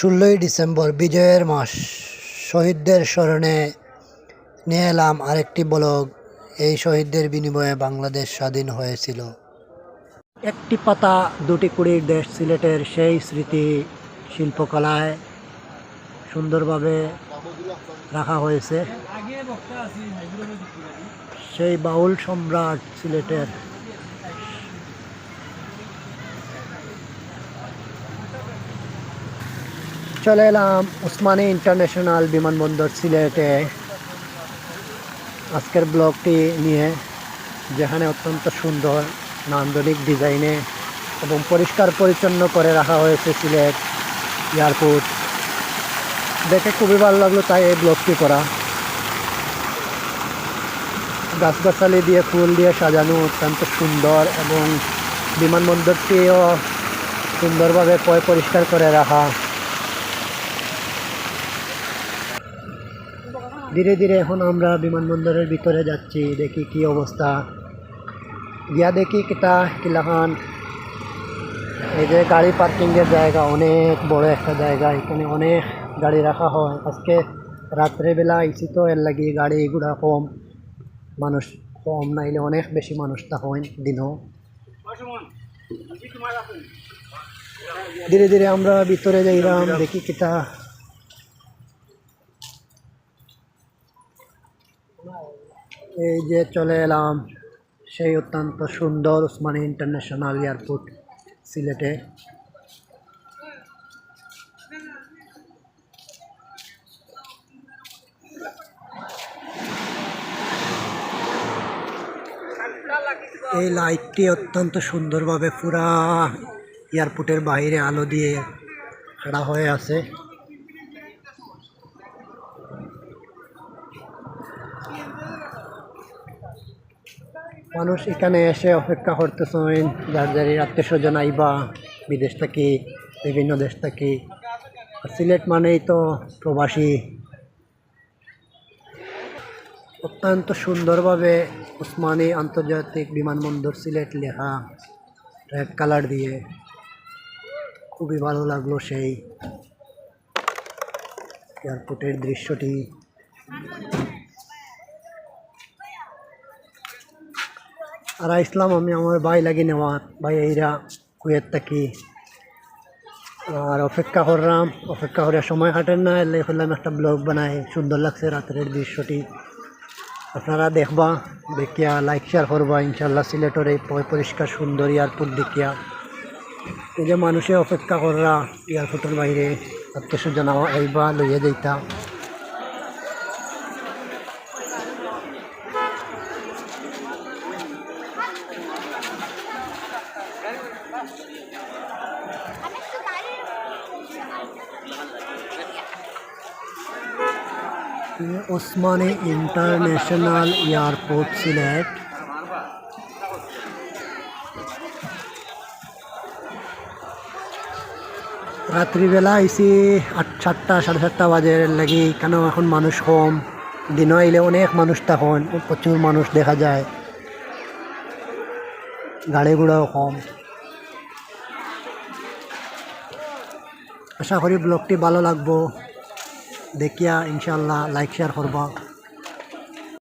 ষোলোই ডিসেম্বর বিজয়ের মাস। শহীদদের স্মরণে নিয়ে এলাম আরেকটি ব্লগ। এই শহীদদের বিনিময়ে বাংলাদেশ স্বাধীন হয়েছিল। একটি পাতা, দুটি কুড়ির দেশ সিলেটের সেই স্মৃতি শিল্পকলায় সুন্দরভাবে রাখা হয়েছে। সেই বাউল সম্রাট সিলেটের চলে এলাম উসমানী ইন্টারন্যাশনাল বিমানবন্দর সিলেটে। আজকের ব্লগটি নিয়ে, যেখানে অত্যন্ত সুন্দর নান্দনিক ডিজাইনে এবং পরিষ্কার পরিচ্ছন্ন করে রাখা হয়েছে সিলেট এয়ারপোর্ট। দেখে খুবই ভালো লাগল তাই এই ব্লগটি করা। গাছগাছালি দিয়ে, ফুল দিয়ে সাজানো অত্যন্ত সুন্দর এবং বিমানবন্দরটিও সুন্দরভাবে পয় পরিষ্কার করে রাখা। ধীরে ধীরে এখন আমরা বিমানবন্দরের ভিতরে যাচ্ছি, দেখি কি অবস্থা। গিয়া দেখি কিতা, কিলাখান। এই যে গাড়ি পার্কিংয়ের জায়গা, অনেক বড় একটা জায়গা। এখানে অনেক গাড়ি রাখা হয়। আজকে রাত্রেবেলা আইসি তো, এর লাগি গাড়ি ঘোড়া কম, মানুষ কম, নাইলে অনেক বেশি মানুষ তা হয় দিনও। ধীরে ধীরে আমরা ভিতরে যাইলাম, দেখি কিতা এই যে চলে এলাম সেই অত্যন্ত সুন্দর ওসমানী ইন্টারন্যাশনাল এয়ারপোর্ট, সিলেটে। এই লাইটটি অত্যন্ত সুন্দরভাবে পুরা এয়ারপোর্টের বাইরে আলো দিয়ে খাড়া হয়ে আছে। মানুষ এখানে এসে অপেক্ষা করতেছেন যার যারি আত্মীয় স্বজন আইবা, বিদেশ থেকে, বিভিন্ন দেশ থেকে। সিলেট মানেই তো প্রবাসী। অত্যন্ত সুন্দরভাবে উসমানী আন্তর্জাতিক বিমানবন্দর সিলেট লেখা রেড কালার দিয়ে। খুবই ভালো লাগল সেই এয়ারপোর্টের দৃশ্যটি। আর ইসলাম আমি আমার ভাই লাগি নেওয়া ভাই এইরা কুয়েত থাকি। আর অপেক্ষা করলাম, অপেক্ষা করে সময় কাটেন না, এলে করলাম একটা ব্লগ বানাই, সুন্দর লাগছে রাতের দৃশ্যটি। আপনারা দেখবা, দেখিয়া লাইক শেয়ার করবা ইনশাল্লাহ সিলেটের এই পরিষ্কার, সুন্দর এয়ারপোর্ট দেখিয়া। এই যে মানুষে অপেক্ষা কররা এয়ারপোর্টের বাইরে আত্মীয় স্বজন আইবা, লইয়া যাইতা। Osmani international airport Sylhet. রাত্রিবেলা আইসি আট সাতটা সাড়ে সাতটা বাজে লাগি কেন এখন মানুষ কম দিনও আইলে অনেক মানুষ তখন, প্রচুর মানুষ দেখা যায়। গাড়ি ঘোড়াও কম আশা করি ব্লগটি ভালো লাগবো। দেখিয়া ইনশাল্লাহ লাইক শেয়ার করবা।